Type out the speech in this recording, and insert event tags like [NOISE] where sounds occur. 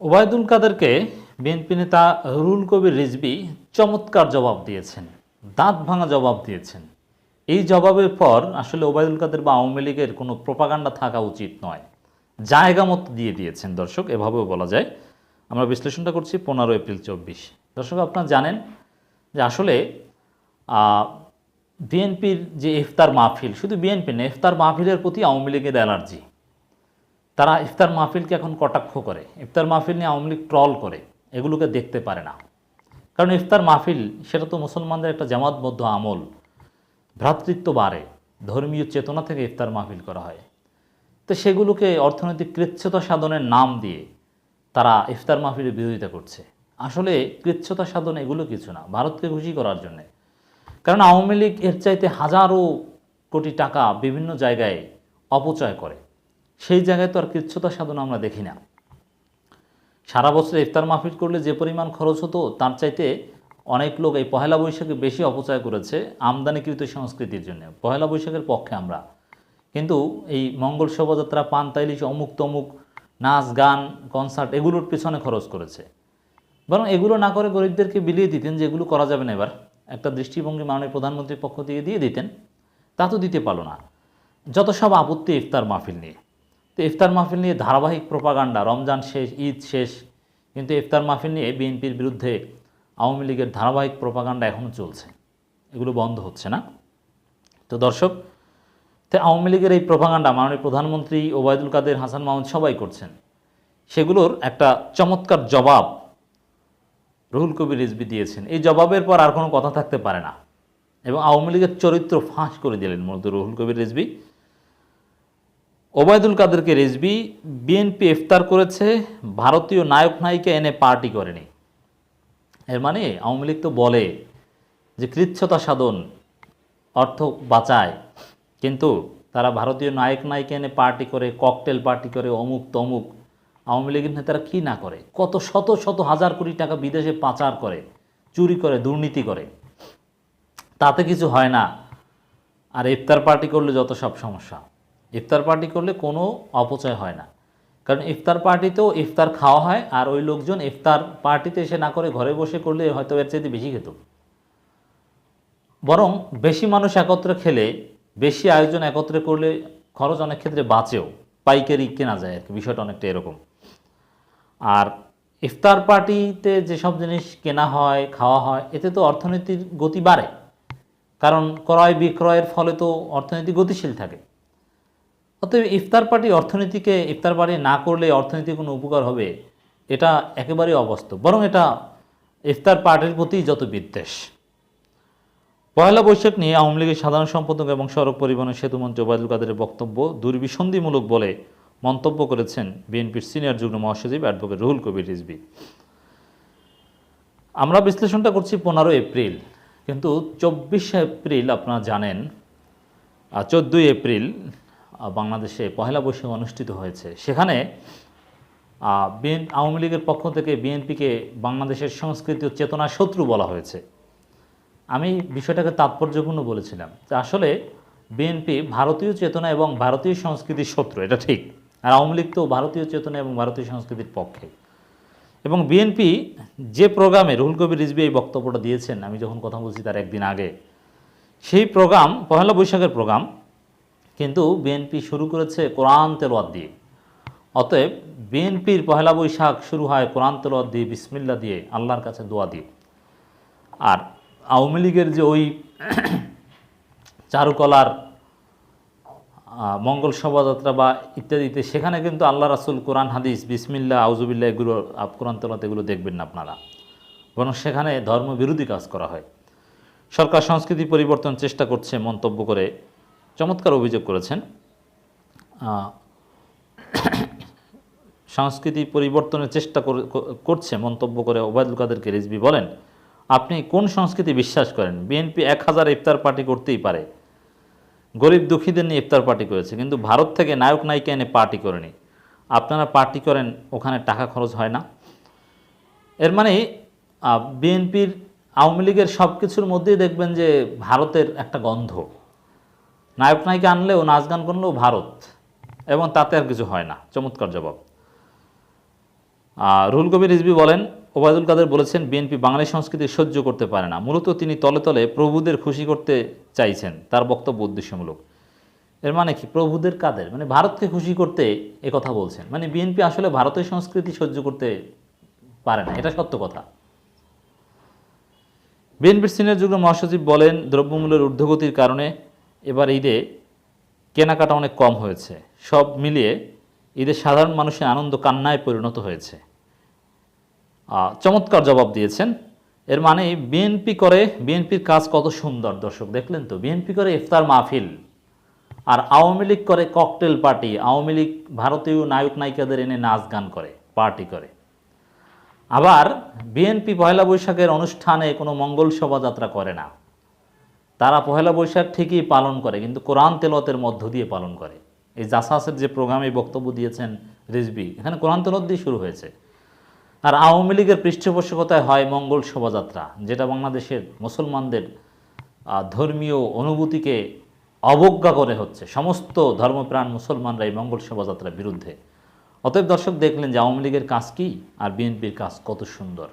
ওবায়দুল কাদেরকে বিএনপি নেতা রুল কবির রিজবি চমৎকার জবাব দিয়েছেন, দাঁত ভাঙা জবাব দিয়েছেন। এই জবাবের পর আসলে ওবায়দুল কাদের বা আওয়ামী লীগের কোনো প্রপাগান্ডা থাকা উচিত নয়। জায়গা মতো দিয়ে দিয়েছেন দর্শক, এভাবেও বলা যায়। আমরা বিশ্লেষণটা করছি পনেরো এপ্রিল চব্বিশ। দর্শক, আপনারা জানেন যে আসলে বিএনপির যে ইফতার মাহফিল, শুধু বিএনপি না, ইফতার মাহফিলের প্রতি আওয়ামী লীগের অ্যালার্জি তারা ইফতার মাহফিলকে এখন কটাক্ষ করে। ইফতার মাহফিল নিয়ে আওয়ামী লীগ ট্রল করে, এগুলোকে দেখতে পারে না। কারণ ইফতার মাহফিল, সেটা তো মুসলমানদের একটা জামাতবদ্ধ আমল। ভ্রাতৃত্ব বাড়ে, ধর্মীয় চেতনা থেকে ইফতার মাহফিল করা হয়। তো সেগুলোকে অর্থনৈতিক কৃচ্ছতা সাধনের নাম দিয়ে তারা ইফতার মাহফিলের বিরোধিতা করছে। আসলে কৃচ্ছতা সাধন এগুলো কিছু না, ভারতকে খুশি করার জন্যে। কারণ আওয়ামী লীগ এর চাইতে হাজারো কোটি টাকা বিভিন্ন জায়গায় অপচয় করে। সেই জায়গায় তো আর কৃচ্ছতা সাধন আমরা দেখি না। সারা বছর ইফতার মাহফিল করলে যে পরিমাণ খরচ হতো, তার চাইতে অনেক লোক এই পহেলা বৈশাখে বেশি অপচয় করেছে আমদানিকৃত সংস্কৃতির জন্য, পহেলা বৈশাখের পক্ষে আমরা। কিন্তু এই মঙ্গল শোভাযাত্রা, পান তাইলিশ, অমুক তমুক, নাচ, গান, কনসার্ট, এগুলোর পিছনে খরচ করেছে। বরং এগুলো না করে গরিবদেরকে বিলিয়ে দিতেন যে এগুলো করা যাবে না এবার। একটা দৃষ্টিভঙ্গি মাননীয় প্রধানমন্ত্রীর পক্ষ থেকে দিয়ে দিতেন, তা তো দিতে পারল না। যত সব আপত্তি ইফতার মাহফিল নিয়ে তো ইফতার মাহফিল নিয়ে ধারাবাহিক প্রপাগান্ডা, রমজান শেষ, ঈদ শেষ, কিন্তু ইফতার মাহফিল নিয়ে বিএনপির বিরুদ্ধে আওয়ামী লীগের ধারাবাহিক প্রপাগান্ডা এখনও চলছে। এগুলো বন্ধ হচ্ছে না। তো দর্শক, তো আওয়ামী লীগের এই প্রপাগান্ডা মাননীয় প্রধানমন্ত্রী ওবায়দুল কাদের, হাসান মাহমুদ সবাই করছেন। সেগুলোর একটা চমৎকার জবাব রুহুল কবির রিজবি দিয়েছেন। এই জবাবের পর আর কোনো কথা থাকতে পারে না। এবং আওয়ামী লীগের চরিত্র ফাঁস করে দিলেন মূলত রুহুল কবির রিজবি ওবায়দুল কাদেরকে রিজবি বিএনপি ইফতার করেছে, ভারতীয় নায়ক নায়িকা এনে পার্টি করেনি। এর মানে আওয়ামী লীগ তো বলে যে কৃচ্ছতা সাধন, অর্থ বাঁচায়। কিন্তু তারা ভারতীয় নায়ক নায়িকা এনে পার্টি করে, ককটেল পার্টি করে, অমুক তমুক, আওয়ামী লীগের নেতারা কী না করে? কত শত শত হাজার কোটি টাকা বিদেশে পাচার করে, চুরি করে, দুর্নীতি করে। তাতে কিছু হয় না। আর ইফতার পার্টি করলে যত সব সমস্যা। ইফতার পার্টি করলে কোনো অপচয় হয় না। কারণ ইফতার পার্টিতেও ইফতার খাওয়া হয় আর ওই লোকজন ইফতার পার্টিতে এসে না করে ঘরে বসে করলে হয়তো এর চাইতে বেশি খেত। বরং বেশি মানুষ একত্রে খেলে, বেশি আয়োজন একত্রে করলে খরচ অনেক ক্ষেত্রে বাঁচেও, পাইকারি কেনা যায় আর কি, বিষয়টা অনেকটা এরকম। আর ইফতার পার্টিতে যেসব জিনিস কেনা হয়, খাওয়া হয়, এতে তো অর্থনীতির গতি বাড়ে। কারণ ক্রয় বিক্রয়ের ফলে তো অর্থনীতি গতিশীল থাকে। অতএব ইফতার পার্টি অর্থনীতিকে ইফতার পার্টি না করলে অর্থনীতির কোনো উপকার হবে? এটা একেবারেই অবাস্তব। বরং এটা ইফতার পার্টির প্রতি যত বিদ্বেষ। পয়লা বৈশাখ নিয়ে আওয়ামী লীগের সাধারণ সম্পাদক এবং সড়ক পরিবহন সেতুমন্ত্রী ওবায়দুল কাদেরের বক্তব্য দুর্বিসন্ধিমূলক বলে মন্তব্য করেছেন বিএনপির সিনিয়র যুগ্ম মহাসচিব অ্যাডভোকেট রুহুল কবির রিজবি আমরা বিশ্লেষণটা করছি পনেরো এপ্রিল। কিন্তু চব্বিশে এপ্রিল আপনারা জানেন চোদ্দোই এপ্রিল বাংলাদেশে পহেলা বৈশাখ অনুষ্ঠিত হয়েছে। সেখানে বিএন, আওয়ামী লীগের পক্ষ থেকে বিএনপিকে বাংলাদেশের সংস্কৃতি ও চেতনার শত্রু বলা হয়েছে। আমি বিষয়টাকে তাৎপর্যপূর্ণ বলেছিলাম যে আসলে বিএনপি ভারতীয় চেতনা এবং ভারতীয় সংস্কৃতির শত্রু, এটা ঠিক। আর আওয়ামী লীগ তো ভারতীয় চেতনা এবং ভারতীয় সংস্কৃতির পক্ষে। এবং বিএনপি যে প্রোগ্রামে রুহুল কবির রিজবি এই বক্তব্যটা দিয়েছেন, আমি যখন কথা বলছি তার একদিন আগে, সেই প্রোগ্রাম, পহেলা বৈশাখের প্রোগ্রাম কিন্তু বিএনপি শুরু করেছে কোরআন তেলোয়াত দিয়ে। অতএব বিএনপির পহেলা বৈশাখ শুরু হয় কোরআন তেলোয়াত দিয়ে বিসমিল্লা দিয়ে, আল্লাহর কাছে দোয়া দিয়ে। আর আওয়ামী লীগের যে ওই [CLEARS THROAT] চারুকলার মঙ্গল শোভাযাত্রা বা ইত্যাদিতে সেখানে কিন্তু আল্লাহ রাসুল কোরআন, হাদিস বিসমিল্লা আউজুবিল্লা এগুলো কোরআন তেলাত এগুলো দেখবেন না আপনারা। বরং সেখানে ধর্মবিরোধী কাজ করা হয়। সরকার সংস্কৃতি পরিবর্তন চেষ্টা করছে মন্তব্য করে চমৎকার অভিযোগ করেছেন। সংস্কৃতি পরিবর্তনের চেষ্টা করে- করছে মন্তব্য করে ওবায়দুল কাদেরকে রিজবি বলেন, আপনি কোন সংস্কৃতি বিশ্বাস করেন? বিএনপি এক হাজার ইফতার পার্টি করতেই পারে। গরিব দুঃখীদের নিয়ে ইফতার পার্টি করেছে, কিন্তু ভারত থেকে নায়ক নায়িকা এনে পার্টি করেনি। আপনারা পার্টি করেন, ওখানে টাকা খরচ হয় না। এর মানে বিএনপির আওয়ামী লীগের সব কিছুর মধ্যেই দেখবেন যে ভারতের একটা গন্ধ। নায়ক নায়িকা আনলেও নাচ গান করলেও ভারত। এবং তাতে আর কিছু হয় না। চমৎকার জবাব। রুহুল কবির রিজবি বলেন, ওবায়দুল কাদের বলেছেন, বিএনপি বাঙালি সংস্কৃতি সহ্য করতে পারে না। মূলত তিনি তলে তলে প্রভুদের খুশি করতে চাইছেন, তার বক্তব্য উদ্দেশ্যমূলক। এর মানে কি? প্রভুদের কাদের? মানে ভারতকে খুশি করতে এ কথা বলছেন। মানে বিএনপি আসলে ভারতের সংস্কৃতি সহ্য করতে পারে না। এটা সত্য কথা। বিএনপির সিনিয়র যুগ্ম মহাসচিব বলেন, দ্রব্যমূল্যের ঊর্ধ্বগতির কারণে এবার ঈদে কেনাকাটা অনেক কম হয়েছে। সব মিলিয়ে ঈদে সাধারণ মানুষের আনন্দ কান্নায় পরিণত হয়েছে। চমৎকার জবাব দিয়েছেন। এর মানে বিএনপি করে বিএনপির কাজ কত সুন্দর, দর্শক দেখলেন তো? বিএনপি করে ইফতার মাহফিল, আর আওয়ামী লীগ করে ককটেল পার্টি, আওয়ামী লীগ ভারতীয় নায়ক নায়িকাদের এনে নাচ গান করে, পার্টি করে। আবার বিএনপি পয়লা বৈশাখের অনুষ্ঠানে কোনো মঙ্গল শোভাযাত্রা করে না। তারা পহেলা বৈশাখ ঠিকই পালন করে, কিন্তু কোরআন তেলতের মধ্য দিয়ে পালন করে। এই জাসাসের যে প্রোগ্রামে বক্তব্য দিয়েছেন রিজবি এখানে কোরআন তেলত দিয়ে শুরু হয়েছে। আর আওয়ামী লীগের পৃষ্ঠপোষকতায় হয় মঙ্গল শোভাযাত্রা, যেটা বাংলাদেশের মুসলমানদের ধর্মীয় অনুভূতিকে অবজ্ঞা করে হচ্ছে। সমস্ত ধর্মপ্রাণ মুসলমানরা এই মঙ্গল শোভাযাত্রার বিরুদ্ধে। অতএব দর্শক দেখলেন যে আওয়ামী লীগের কাজ কী আর বিএনপির কাজ কত সুন্দর।